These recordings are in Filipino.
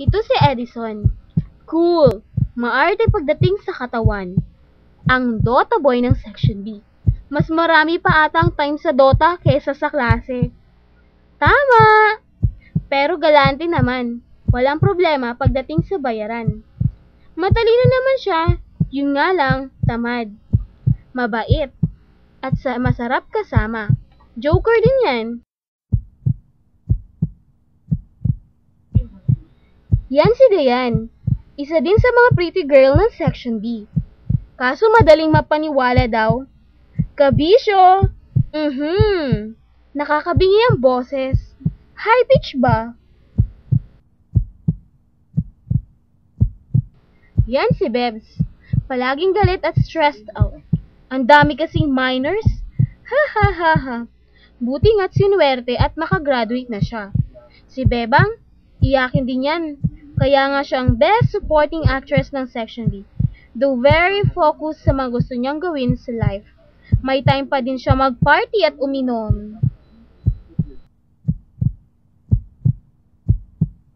Ito si Edison. Cool. Maarte pagdating sa katawan. Ang Dota boy ng Section B. Mas marami pa ata ang time sa Dota kesa sa klase. Tama! Pero galante naman. Walang problema pagdating sa bayaran. Matalino naman siya, yun nga lang, tamad. Mabait. At sa masarap kasama. Joker din yan. Yan si Dayan. Isa din sa mga pretty girl ng Section B. Kaso madaling mapaniwala daw. Kabisyo! Mhm. Nakakabingi ang boses. High pitch ba? Yan si Bebs. Palaging galit at stressed out. Ang dami kasing minors. Ha ha ha ha. Buti nga't sinuwerte at makagraduate na siya. Si Bebang, iyakin din yan. Kaya nga siya ang best supporting actress ng Section B. Though very focused sa mga gusto niyang gawin sa life. May time pa din siya mag-party at uminom.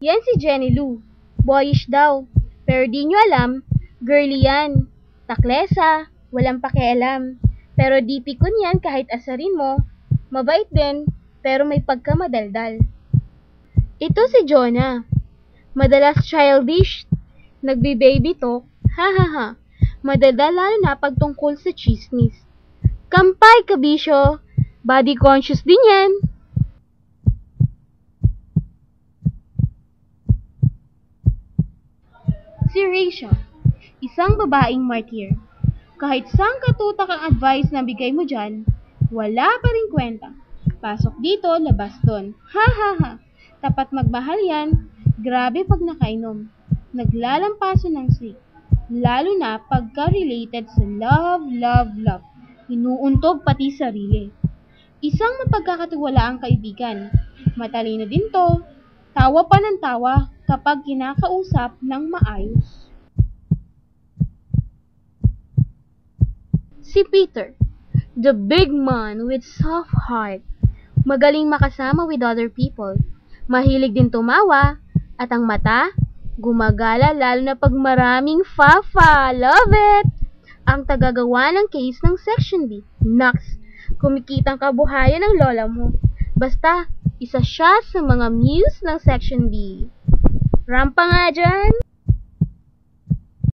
Yan si Jenny Lou. Boyish daw. Pero di nyo alam, girly yan. Taklesa, walang pakialam. Pero di pikon yan kahit asarin mo. Mabait din, pero may pagkamadaldal. Ito si Jonah. Madalas childish, nagbi-baby talk, ha ha ha. Madadal lalo na pagtungkol sa chismis. Kampay, kabisyo. Body conscious din yan. Si Rachel, isang babaeng martyr. Kahit saan katutak ang advice na bigay mo dyan, wala pa rin kwenta. Pasok dito, labas doon. Ha ha ha. Tapat magmahal yan. Grabe pag nakainom. Naglalampaso ng sleep. Lalo na pagka-related sa love, love, love. Inuuntog pati sarili. Isang mapagkakatiwalaang kaibigan. Matalino din to. Tawa pa ng tawa kapag kinakausap ng maayos. Si Peter, the big man with soft heart. Magaling makasama with other people. Mahilig din tumawa. At ang mata, gumagala lalo na pag maraming fafa. Love it! Ang tagagawa ng case ng Section B. Naks, kumikitang kabuhayan ng lola mo. Basta, isa siya sa mga muse ng Section B. Rampa nga dyan!